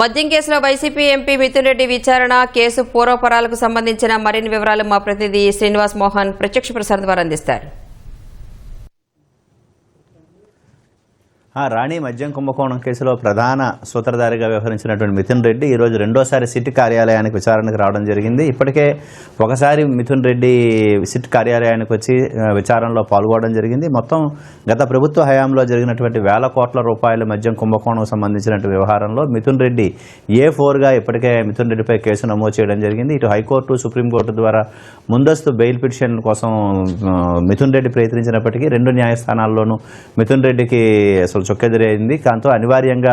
మద్యం కేసులో YCP MP Mithun Reddy విచారణ కేసు పూర్వపరాలకు సంబంధించిన మరిన్ని వివరాలు మా ప్రతినిధి శ్రీనివాస్ మోహన్ ప్రత్యక్ష ప్రసారం ద్వారా అందిస్తారు. రాణి మద్యం కుంభకోణం కేసులో ప్రధాన సూత్రధారిగా వ్యవహరించినటువంటి మిథున్ రెడ్డి ఈరోజు రెండోసారి సిట్ కార్యాలయానికి విచారణకు రావడం జరిగింది. ఇప్పటికే ఒకసారి మిథున్ రెడ్డి సిట్ కార్యాలయానికి వచ్చి విచారణలో పాల్గొనడం జరిగింది. మొత్తం గత ప్రభుత్వ హయాంలో జరిగినటువంటి వేల కోట్ల రూపాయల మద్యం కుంభకోణం సంబంధించినటువంటి వ్యవహారంలో మిథున్ రెడ్డి ఏ ఫోర్గా ఇప్పటికే మిథున్ రెడ్డిపై కేసు నమోదు చేయడం జరిగింది. ఇటు హైకోర్టు సుప్రీంకోర్టు ద్వారా ముందస్తు బెయిల్ పిటిషన్ కోసం మిథున్ రెడ్డి ప్రయత్నించినప్పటికీ రెండు న్యాయస్థానాల్లోనూ మిథున్ రెడ్డికి అసలు చొక్కెదిరైంది. దాంతో అనివార్యంగా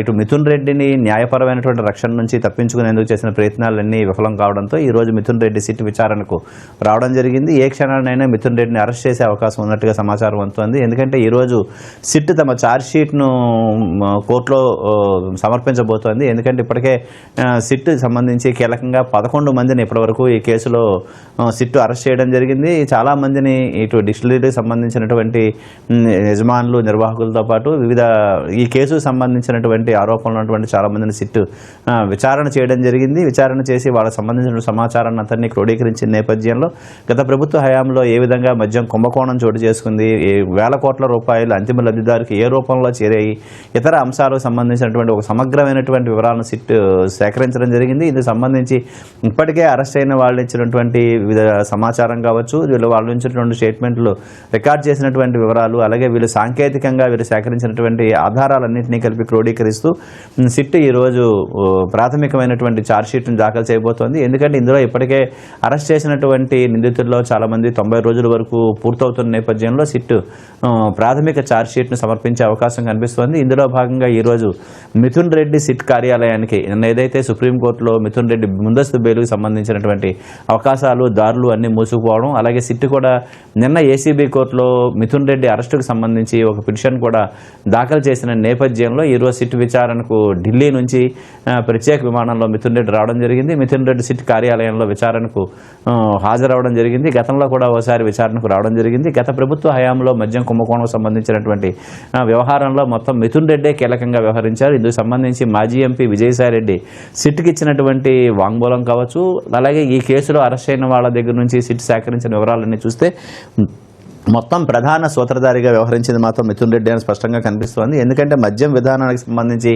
ఇటు మిథున్ రెడ్డిని న్యాయపరమైనటువంటి రక్షణ నుంచి తప్పించుకునేందుకు చేసిన ప్రయత్నాలన్నీ విఫలం కావడంతో ఈరోజు మిథున్ రెడ్డి సిట్ విచారణకు రావడం జరిగింది. ఏ క్షణానైనా మిథున్ రెడ్డిని అరెస్ట్ చేసే అవకాశం ఉన్నట్టుగా సమాచారం అందుతోంది. ఎందుకంటే ఈరోజు సిట్ తమ ఛార్జ్షీట్ను కోర్టులో సమర్పించబోతోంది. ఎందుకంటే ఇప్పటికే సిట్ సంబంధించి కీలకంగా పదకొండు మందిని ఇప్పటివరకు ఈ కేసులో సిట్టు సిట్ అరెస్ట్ చేయడం జరిగింది. చాలా మందిని ఇటు డిస్టిలరీకి సంబంధించినటువంటి యజమానులు నిర్వాహకులతో పాటు వివిధ ఈ కేసుకు సంబంధించినటువంటి ఆరోపణలు ఉన్నటువంటి చాలామందిని సిట్ ఆ, విచారణ చేయడం జరిగింది. విచారణ చేసి వాళ్ళకి సంబంధించిన సమాచారాన్ని అంతన్ని క్రోడీకరించిన నేపథ్యంలో గత ప్రభుత్వ హయాంలో ఏ విధంగా మద్యం కుంభకోణం చోటు చేసుకుంది వేల కోట్ల రూపాయలు అంతిమ లబ్ధిదారికి ఏ రూపంలో చేరాయి ఇతర అంశాలకు సంబంధించినటువంటి ఒక సమగ్రమైనటువంటి వివరాలను సిట్ సేకరించడం జరిగింది. ఇందుకు సంబంధించి ఇప్పటికే అరెస్ట్ అయిన వాళ్ళు ఇచ్చినటువంటి వివిధ సమాచారం కావచ్చు వీళ్ళు వాళ్ళు ఇచ్చినటువంటి స్టేట్మెంట్లు రికార్డ్ చేసినటువంటి వివరాలు అలాగే వీళ్ళు సాంకేతికంగా వీళ్ళు సేకరించినటువంటి ఆధారాలన్నింటినీ కలిపి క్రోడీకరిస్తూ సిట్ ఈరోజు ప్రాథమికమైనటువంటి ఛార్జ్షీట్ను దాఖలు చేయబోతోంది. ఎందుకంటే ఇందులో ఇప్పటికే అరెస్ట్ చేసినటువంటి నిందితుల్లో చాలామంది తొంభై రోజుల వరకు పూర్తవుతున్న నేపథ్యంలో సిట్ ప్రాథమిక ఛార్జ్షీట్ను సమర్పించే అవకాశం కనిపిస్తోంది. ఇందులో భాగంగా ఈరోజు మిథున్ రెడ్డి సిట్ కార్యాలయానికి ఏదైతే సుప్రీంకోర్టులో మిథున్ రెడ్డి ముందస్తు బెయిల్కు సంబంధించినటువంటి అవకాశాలు దారులు అన్నీ మూసుకుపోవడం అలాగే సిట్ కూడా నిన్న ఏసీబీ కోర్టులో మిథున్ రెడ్డి అరెస్టుకు సంబంధించి ఒక పిటిషన్ కూడా దాఖలు చేసిన నేపథ్యంలో ఈరోజు సిట్ విచారణకు ఢిల్లీ నుంచి ప్రత్యేక విమానంలో మిథున్ రెడ్డి రావడం జరిగింది. మిథున్ రెడ్డి సిట్ కార్యాలయంలో విచారణకు హాజరవడం జరిగింది. గతంలో కూడా ఒకసారి విచారణకు రావడం జరిగింది. గత ప్రభుత్వ హయాంలో మద్యం కుంభకోణం సంబంధించినటువంటి వ్యవహారంలో మొత్తం మిథున్ రెడ్డే కీలకంగా వ్యవహరించారు. ఇందుకు సంబంధించి మాజీ ఎంపీ విజయసాయి రెడ్డి సిట్కి ఇచ్చినటువంటి వాంగ్మూలం కావచ్చు అలాగే ఈ కేసులో అరెస్ట్ అయిన వాళ్ళ దగ్గర నుంచి సిట్ సేకరించిన వివరాలన్నీ చూస్తే మొత్తం ప్రధాన సూత్రధారిగా వ్యవహరించింది మాత్రం మిథున్ రెడ్డి అని స్పష్టంగా కనిపిస్తోంది. ఎందుకంటే మద్యం విధానానికి సంబంధించి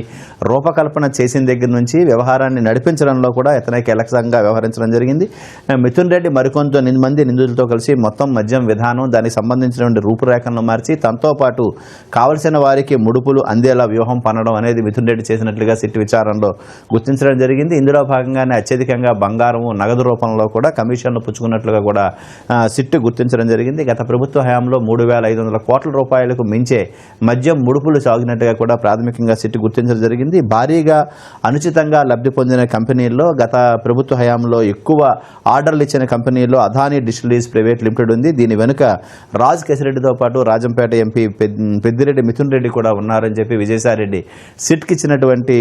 రూపకల్పన చేసిన దగ్గర నుంచి వ్యవహారాన్ని నడిపించడంలో కూడా ఇతనే కీలకంగా వ్యవహరించడం జరిగింది. మిథున్ రెడ్డి మరికొంత మంది నిందితులతో కలిసి మొత్తం మద్యం విధానం దానికి సంబంధించినటువంటి రూపురేఖలను మార్చి తనతో పాటు కావలసిన వారికి ముడుపులు అందేలా వ్యూహం పనడం అనేది మిథున్ రెడ్డి చేసినట్లుగా సిట్ విచారణలో గుర్తించడం జరిగింది. ఇందులో భాగంగానే అత్యధికంగా బంగారము నగదు రూపంలో కూడా కమిషన్లు పుచ్చుకున్నట్లుగా కూడా సిట్ గుర్తించడం జరిగింది. గత ప్రభుత్వం ప్రభుత్వ హయాంలో మూడు వేల ఐదు వందల కోట్ల రూపాయలకు మించే మద్యం ముడుపులు సాగినట్టుగా కూడా ప్రాథమికంగా సిట్ గుర్తించడం జరిగింది. భారీగా అనుచితంగా లబ్ధి పొందిన కంపెనీల్లో గత ప్రభుత్వ హయాంలో ఎక్కువ ఆర్డర్లు ఇచ్చిన కంపెనీల్లో అదానీ డిస్టిలరీస్ ప్రైవేట్ లిమిటెడ్ ఉంది. దీని వెనుక రాజ్ కేసిరెడ్డితో పాటు రాజంపేట ఎంపీ పెద్- పెద్దిరెడ్డి మిథున్ రెడ్డి కూడా ఉన్నారని చెప్పి విజయసాయిరెడ్డి సిట్కి ఇచ్చినటువంటి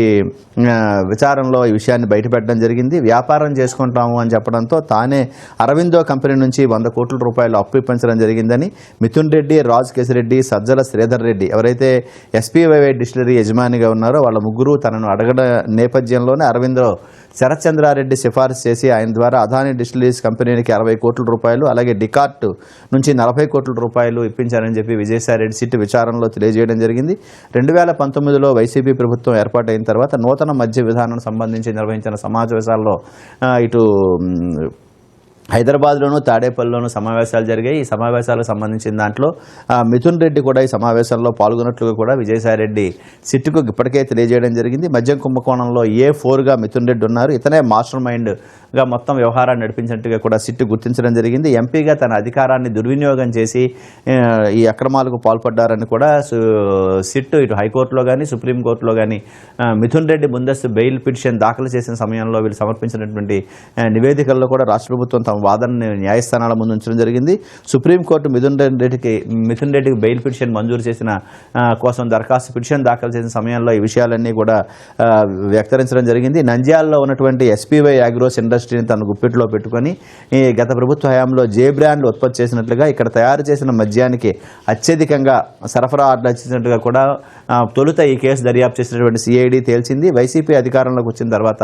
విచారంలో ఈ విషయాన్ని బయటపెట్టడం జరిగింది. వ్యాపారం చేసుకుంటాము అని చెప్పడంతో తానే అరవిందో కంపెనీ నుంచి వంద కోట్ల రూపాయలు అప్పు ఇప్పించడం జరిగిందని మిథున్ రెడ్డి రాజ్ కేసిరెడ్డి సజ్జల శ్రీధర్ రెడ్డి ఎవరైతే ఎస్పీవైవై డిస్టిలరీ యజమానిగా ఉన్నారో వాళ్ళ ముగ్గురు తనను అడగడ నేపథ్యంలోనే అరవింద్ శరత్చంద్రారెడ్డి సిఫార్సు చేసి ఆయన ద్వారా అదానీ డిస్టిలరీస్ కంపెనీకి అరవై కోట్ల రూపాయలు అలాగే డికార్ట్ నుంచి నలభై కోట్ల రూపాయలు ఇప్పించారని చెప్పి విజయసాయిరెడ్డి సిట్ విచారణలో తెలియజేయడం జరిగింది. రెండు వేల పంతొమ్మిదిలో వైసీపీ ప్రభుత్వం ఏర్పాటైన తర్వాత నూతన మద్య విధానం సంబంధించి నిర్వహించిన సమావేశాల్లో ఇటు హైదరాబాద్లోను తాడేపల్లిలోను సమావేశాలు జరిగాయి. ఈ సమావేశాలకు సంబంధించిన దాంట్లో మిథున్ రెడ్డి కూడా ఈ సమావేశంలో పాల్గొన్నట్లుగా కూడా విజయసాయిరెడ్డి సిట్టుకు ఇప్పటికే తెలియజేయడం జరిగింది. మద్యం కుంభకోణంలో ఏ ఫోర్గా మిథున్ రెడ్డి ఉన్నారు? ఇతనే మాస్టర్ మైండ్ గా మొత్తం వ్యవహారాన్ని నడిపించినట్టుగా కూడా సిట్టు గుర్తించడం జరిగింది. ఎంపీగా తన అధికారాన్ని దుర్వినియోగం చేసి ఈ అక్రమాలకు పాల్పడ్డారని కూడా సు- సిట్టు ఇటు హైకోర్టులో కానీ సుప్రీంకోర్టులో కానీ మిథున్ రెడ్డి ముందస్తు బెయిల్ పిటిషన్ దాఖలు చేసిన సమయంలో వీళ్ళు సమర్పించినటువంటి నివేదికల్లో కూడా రాష్ట్ర ప్రభుత్వం తమ వాదనని న్యాయస్థానాల ముందు ఉంచడం జరిగింది. సుప్రీంకోర్టు మిథున్ రెడ్డికి మిథున్ రెడ్డికి బెయిల్ పిటిషన్ మంజూరు చేసిన కోసం దరఖాస్తు పిటిషన్ దాఖలు చేసిన సమయంలో ఈ విషయాలన్నీ కూడా వ్యక్తరించడం జరిగింది. నంద్యాలలో ఉన్నటువంటి ఎస్పీవై అగ్రోస్ ఇండస్ట్రీ ఇండస్ట్రీని తన గుప్పిట్లో పెట్టుకొని ఈ గత ప్రభుత్వ హయాంలో జే బ్రాండ్లు ఉత్పత్తి చేసినట్లుగా ఇక్కడ తయారు చేసిన మద్యానికి అత్యధికంగా సరఫరా ఆర్డర్ చేసినట్టుగా కూడా తొలుత ఈ కేసు దర్యాప్తు చేసినటువంటి సిఐడి తేల్చింది. వైసీపీ అధికారంలోకి వచ్చిన తర్వాత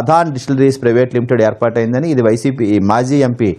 అధాన్ డిస్టిలరీస్ ప్రైవేట్ లిమిటెడ్ ఏర్పాటైందని ఇది వైసీపీ మాజీ ఎంపీ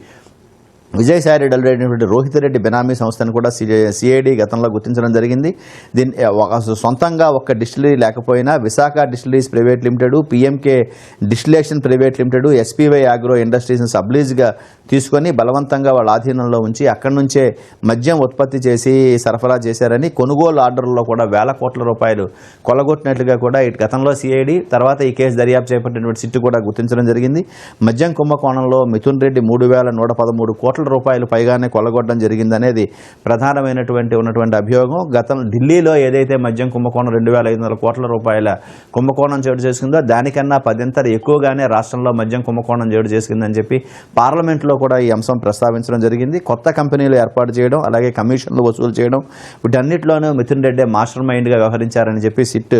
విజయసాయి రెడ్డి అల్లుడైనటువంటి రోహిత్ రెడ్డి బెనామీ సంస్థను కూడా సిఐడి గతంలో గుర్తించడం జరిగింది. దీని ఒక- సొంతంగా ఒక్క డిస్టిలరీ లేకపోయినా Visakha distilleries private limited PMK distillation private limited SPY agro ఇండస్ట్రీస్ని సబ్లీజ్గా తీసుకొని బలవంతంగా వాళ్ళ ఆధీనంలో ఉంచి అక్కడి నుంచే మద్యం ఉత్పత్తి చేసి సరఫరా చేశారని కొనుగోలు ఆర్డర్లో కూడా వేల కోట్ల రూపాయలు కొలగొట్టినట్లుగా కూడా ఇటు గతంలో సిఐడి తర్వాత ఈ కేసు దర్యాప్తు చేపట్టినటువంటి సిట్టు కూడా గుర్తించడం జరిగింది. మద్యం కుంభకోణంలో మిథున్ రెడ్డి మూడు వేల నూట పదమూడు కోట్ల రూపాయలు పైగానే కొల్లగొట్టడం జరిగిందనేది ప్రధానమైనటువంటి ఉన్నటువంటి అభియోగం. గతం ఢిల్లీలో ఏదైతే మద్యం కుంభకోణం రెండు వేల ఐదు వందల కోట్ల రూపాయల కుంభకోణం చోటు చేసుకుందో దానికన్నా పదింతలు ఎక్కువగానే రాష్ట్రంలో మద్యం కుంభకోణం చోటు చేసుకుందని చెప్పి పార్లమెంట్లో కూడా ఈ అంశం ప్రస్తావించడం జరిగింది. కొత్త కంపెనీలు ఏర్పాటు చేయడం అలాగే కమిషన్లు వసూలు చేయడం వీటన్నిటిలోనూ మిథున్ రెడ్డి మాస్టర్ మైండ్గా వ్యవహరించారని చెప్పి సిట్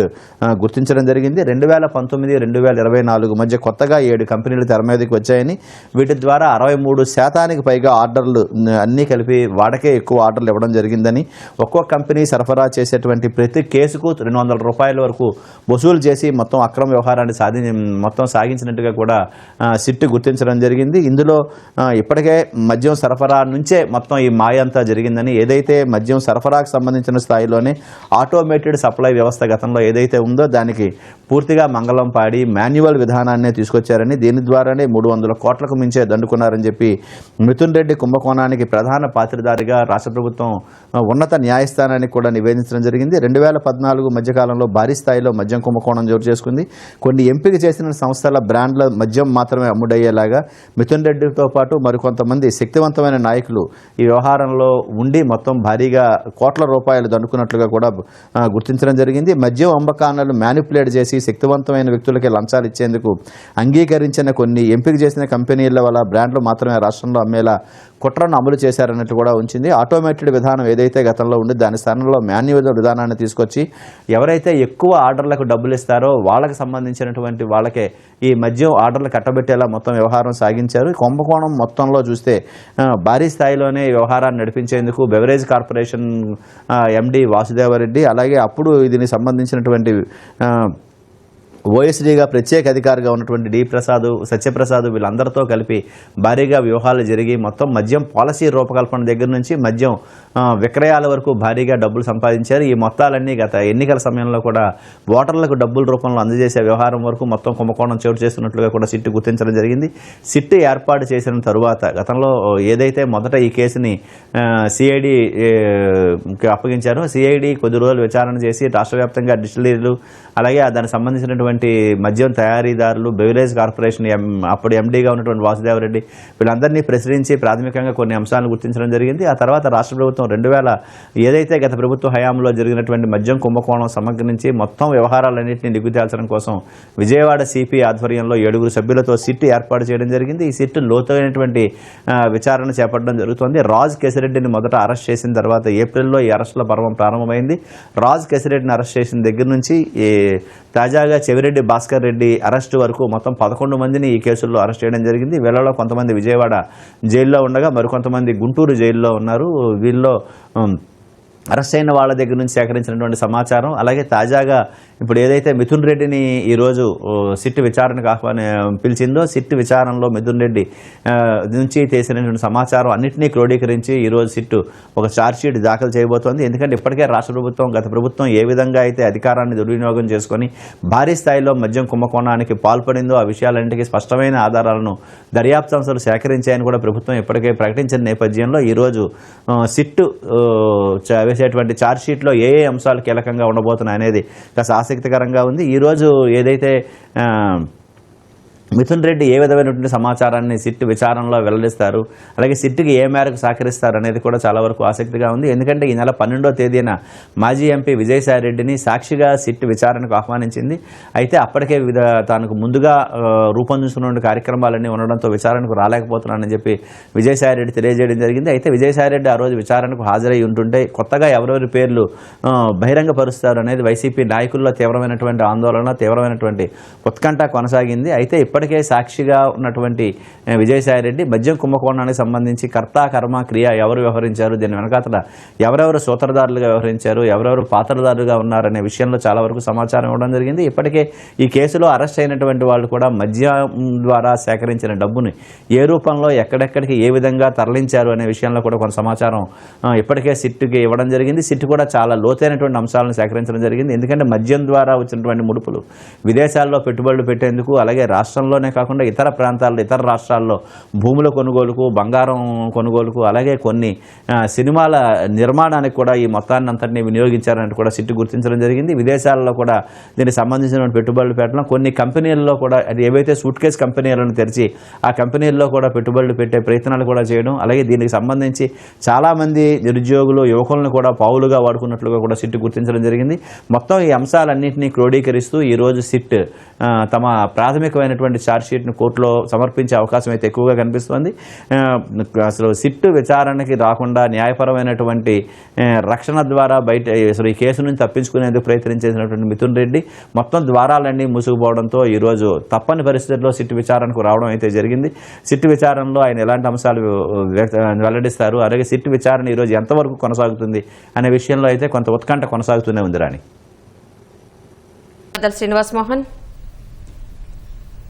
గుర్తించడం జరిగింది. రెండు వేల పంతొమ్మిది రెండు వేల ఇరవై నాలుగు మధ్య కొత్తగా ఏడు కంపెనీలు తెర మీదకి వచ్చాయని వీటి ద్వారా అరవై మూడు శాతానికి పైగా ఆర్డర్లు అన్నీ కలిపి వాడకే ఎక్కువ ఆర్డర్లు ఇవ్వడం జరిగిందని ఒక్కో కంపెనీ సరఫరా చేసేటువంటి ప్రతి కేసుకు రెండు వందల రూపాయల వరకు వసూలు చేసి మొత్తం అక్రమ వ్యవహారాన్ని సాధి మొత్తం సాగించినట్టుగా కూడా సిట్ గుర్తించడం జరిగింది. ఇందులో ఇప్పటికే మద్యం సరఫరా నుంచే మొత్తం ఈ మాయంతా జరిగిందని ఏదైతే మద్యం సరఫరాకు సంబంధించిన స్థాయిలోనే ఆటోమేటెడ్ సప్లై వ్యవస్థ గతంలో ఏదైతే ఉందో దానికి పూర్తిగా మంగళం పాడి మాన్యువల్ విధానాన్నే తీసుకొచ్చారని దీని ద్వారానే మూడు వందల కోట్లకు మించే దండుకున్నారని చెప్పి మిథున్ రెడ్డి కుంభకోణానికి ప్రధాన పాత్రధారిగా రాష్ట్ర ప్రభుత్వం ఉన్నత న్యాయస్థానానికి కూడా నివేదించడం జరిగింది. రెండు వేల పద్నాలుగు మధ్యకాలంలో భారీ స్థాయిలో మద్యం కుంభకోణం జోరు చేసుకుంది. కొన్ని ఎంపిక చేసిన సంస్థల బ్రాండ్ల మద్యం మాత్రమే అమ్ముడయ్యేలాగా మిథున్ రెడ్డితో పాటు మరికొంతమంది శక్తివంతమైన నాయకులు ఈ వ్యవహారంలో ఉండి మొత్తం భారీగా కోట్ల రూపాయలు దండుకున్నట్లుగా కూడా గుర్తించడం జరిగింది. మద్యం అమ్మకాలను మ్యానిపులేట్ చేసి శక్తివంతమైన వ్యక్తులకి లంచాలు ఇచ్చేందుకు అంగీకరించిన కొన్ని ఎంపిక చేసిన కంపెనీల వల్ల బ్రాండ్లు మాత్రమే రాష్ట్రంలో అమ్మేలా కుట్రను అమలు చేశారన్నట్టు కూడా ఉంచింది. ఆటోమేటెడ్ విధానం ఏదైతే గతంలో ఉంది దాని స్థానంలో మాన్యువల్ విధానాన్ని తీసుకొచ్చి ఎవరైతే ఎక్కువ ఆర్డర్లకు డబ్బులు ఇస్తారో వాళ్ళకి సంబంధించినటువంటి వాళ్ళకే ఈ మద్యం ఆర్డర్లు కట్టబెట్టేలా మొత్తం వ్యవహారం సాగించారు. కుంభకోణం మొత్తంలో చూస్తే భారీ స్థాయిలోనే వ్యవహారాన్ని నడిపించేందుకు బెవరేజ్ కార్పొరేషన్ ఎండి వాసుదేవరెడ్డి అలాగే అప్పుడు దీనికి సంబంధించినటువంటి ఓఎస్డీగా ప్రత్యేక అధికారిగా ఉన్నటువంటి డి ప్రసాద్ సత్యప్రసాద్ వీళ్ళందరితో కలిపి భారీగా వ్యూహాలు జరిగి మొత్తం మద్యం పాలసీ రూపకల్పన దగ్గర నుంచి మద్యం విక్రయాల వరకు భారీగా డబ్బులు సంపాదించారు. ఈ మొత్తాలన్నీ గత ఎన్నికల సమయంలో కూడా ఓటర్లకు డబ్బుల రూపంలో అందజేసే వ్యవహారం వరకు మొత్తం కుంభకోణం చోటు చేస్తున్నట్లుగా కూడా సిట్టు గుర్తించడం జరిగింది. సిట్టు ఏర్పాటు చేసిన తరువాత గతంలో ఏదైతే మొదట ఈ కేసుని సిఐడి అప్పగించారో సిఐడి కొద్ది రోజులు విచారణ చేసి రాష్ట్ర వ్యాప్తంగా డిస్టిలరీలు అలాగే దానికి సంబంధించినటువంటి మద్యం తయారీదారులు బెవరేజ్ కార్పొరేషన్ ఎం అప్పుడు ఎండీగా ఉన్నటువంటి వాసుదేవరెడ్డి వీళ్ళందరినీ ప్రశ్నించి ప్రాథమికంగా కొన్ని అంశాలను గుర్తించడం జరిగింది. ఆ తర్వాత రాష్ట్ర ప్రభుత్వం రెండు వేల ఏదైతే గత ప్రభుత్వ హయాంలో జరిగినటువంటి మద్యం కుంభకోణం సమగ్రించి మొత్తం వ్యవహారాలన్నింటినీ నిగ్గుతేల్చడం కోసం విజయవాడ సిపి ఆధ్వర్యంలో ఏడుగురు సభ్యులతో సిట్ ఏర్పాటు చేయడం జరిగింది. ఈ సిట్ లోతైనటువంటి విచారణ చేపట్టడం జరుగుతోంది. రాజ్ కేసిరెడ్డిని మొదట అరెస్ట్ చేసిన తర్వాత ఏప్రిల్లో ఈ అరెస్టుల పర్వం ప్రారంభమైంది. రాజ్ కేసిరెడ్డిని అరెస్ట్ చేసిన దగ్గర నుంచి ఈ తాజాగా చెవిరెడ్డి భాస్కర్ రెడ్డి అరెస్ట్ వరకు మొత్తం పదకొండు మందిని ఈ కేసుల్లో అరెస్ట్ చేయడం జరిగింది. వీళ్ళలో కొంతమంది విజయవాడ జైల్లో ఉండగా మరికొంతమంది గుంటూరు జైల్లో ఉన్నారు. వీళ్ళలో అరెస్ట్ అయిన వాళ్ళ దగ్గర నుంచి సేకరించినటువంటి సమాచారం అలాగే తాజాగా ఇప్పుడు ఏదైతే మిథున్ రెడ్డిని ఈరోజు సిట్ విచారణకు ఆహ్వాన పిలిచిందో సిట్ విచారణలో మిథున్ రెడ్డి నుంచి చేసినటువంటి సమాచారం అన్నింటినీ క్రోడీకరించి ఈరోజు సిట్టు ఒక ఛార్జ్షీట్ దాఖలు చేయబోతోంది. ఎందుకంటే ఇప్పటికే రాష్ట్ర ప్రభుత్వం గత ప్రభుత్వం ఏ విధంగా అయితే అధికారాన్ని దుర్వినియోగం చేసుకొని భారీ స్థాయిలో మద్యం కుంభకోణానికి పాల్పడిందో ఆ విషయాలన్నింటికీ స్పష్టమైన ఆధారాలను దర్యాప్తు సంస్థలు సేకరించాయని కూడా ప్రభుత్వం ఇప్పటికే ప్రకటించిన నేపథ్యంలో ఈరోజు సిట్టు చ- వేసేటువంటి ఛార్జ్షీట్లో ఏ ఏ అంశాలు కీలకంగా ఉండబోతున్నాయి అనేది కాస్త ఆసక్తికరంగా ఉంది. ఈరోజు ఏదైతే మిథున్ రెడ్డి ఏ విధమైనటువంటి సమాచారాన్ని సిట్ విచారణలో వెల్లడిస్తారు? అలాగే సిట్కి ఏ మేరకు సహకరిస్తారు అనేది కూడా చాలా వరకు ఆసక్తిగా ఉంది. ఎందుకంటే ఈ నెల పన్నెండో తేదీన మాజీ ఎంపీ విజయసాయి రెడ్డిని సాక్షిగా సిట్ విచారణకు ఆహ్వానించింది. అయితే అప్పటికే వివిధ తనకు ముందుగా రూపొందించుకున్న కార్యక్రమాలన్నీ ఉండడంతో విచారణకు రాలేకపోతున్నానని చెప్పి విజయసాయి రెడ్డి తెలియజేయడం జరిగింది. అయితే విజయసాయి రెడ్డి ఆ రోజు విచారణకు హాజరై ఉంటుంటే కొత్తగా ఎవరెవరి పేర్లు బహిరంగపరుస్తారు అనేది వైసీపీ నాయకుల్లో తీవ్రమైనటువంటి ఆందోళన తీవ్రమైనటువంటి ఉత్కంఠ కొనసాగింది. అయితే ఇప్పటికే ఇప్పటికే సాక్షిగా ఉన్నటువంటి విజయసాయిరెడ్డి మద్యం కుంభకోణానికి సంబంధించి కర్త కర్మ క్రియ ఎవరు వ్యవహరించారు? దీని వెనకాతల ఎవరెవరు సూత్రధారులుగా వ్యవహరించారు? ఎవరెవరు పాత్రధారులుగా ఉన్నారనే విషయంలో చాలా వరకు సమాచారం ఇవ్వడం జరిగింది. ఇప్పటికే ఈ కేసులో అరెస్ట్ అయినటువంటి వాళ్ళు కూడా మద్యం ద్వారా సేకరించిన డబ్బుని ఏ రూపంలో ఎక్కడెక్కడికి ఏ విధంగా తరలించారు అనే విషయంలో కూడా కొంత సమాచారం ఇప్పటికే సిట్టుకి ఇవ్వడం జరిగింది. సిట్ కూడా చాలా లోతైనటువంటి అంశాలను సేకరించడం జరిగింది. ఎందుకంటే మద్యం ద్వారా వచ్చినటువంటి ముడుపులు విదేశాల్లో పెట్టుబడులు పెట్టేందుకు అలాగే రాష్ట్రంలో రాష్ట్రంలోనే కాకుండా ఇతర ప్రాంతాల్లో ఇతర రాష్ట్రాల్లో భూముల కొనుగోలుకు బంగారం కొనుగోలుకు అలాగే కొన్ని సినిమాల నిర్మాణానికి కూడా ఈ మొత్తాన్ని అంతటినీ వినియోగించారని కూడా సిట్టు గుర్తించడం జరిగింది. విదేశాల్లో కూడా దీనికి సంబంధించిన పెట్టుబడులు పెట్టడం కొన్ని కంపెనీల్లో కూడా అది ఏవైతే సూట్ కేస్ కంపెనీలను తెరిచి ఆ కంపెనీల్లో కూడా పెట్టుబడులు పెట్టే ప్రయత్నాలు కూడా చేయడం అలాగే దీనికి సంబంధించి చాలామంది నిరుద్యోగులు యువకులను కూడా పావులుగా వాడుకున్నట్లుగా కూడా సిట్ గుర్తించడం జరిగింది. మొత్తం ఈ అంశాలన్నింటినీ క్రోడీకరిస్తూ ఈరోజు సిట్ తమ ప్రాథమికమైనటువంటి ఛార్జ్షీట్ను కోర్టులో సమర్పించే అవకాశం అయితే ఎక్కువగా కనిపిస్తోంది. అసలు సిట్టు విచారణకి రాకుండా న్యాయపరమైనటువంటి రక్షణ ద్వారా బయట అసలు ఈ కేసు నుంచి తప్పించుకునేందుకు ప్రయత్నించేసినటువంటి మిథున్ రెడ్డి మొత్తం ద్వారాలన్నీ మూసుకుపోవడంతో ఈరోజు తప్పని పరిస్థితుల్లో సిట్ విచారణకు రావడం అయితే జరిగింది. సిట్ విచారణలో ఆయన ఎలాంటి అంశాలు వెల్లడిస్తారు? అలాగే సిట్ విచారణ ఈరోజు ఎంతవరకు కొనసాగుతుంది అనే విషయంలో అయితే కొంత ఉత్కంఠ కొనసాగుతూనే ఉంది రాణి. శ్రీనివాస్ మోహన్.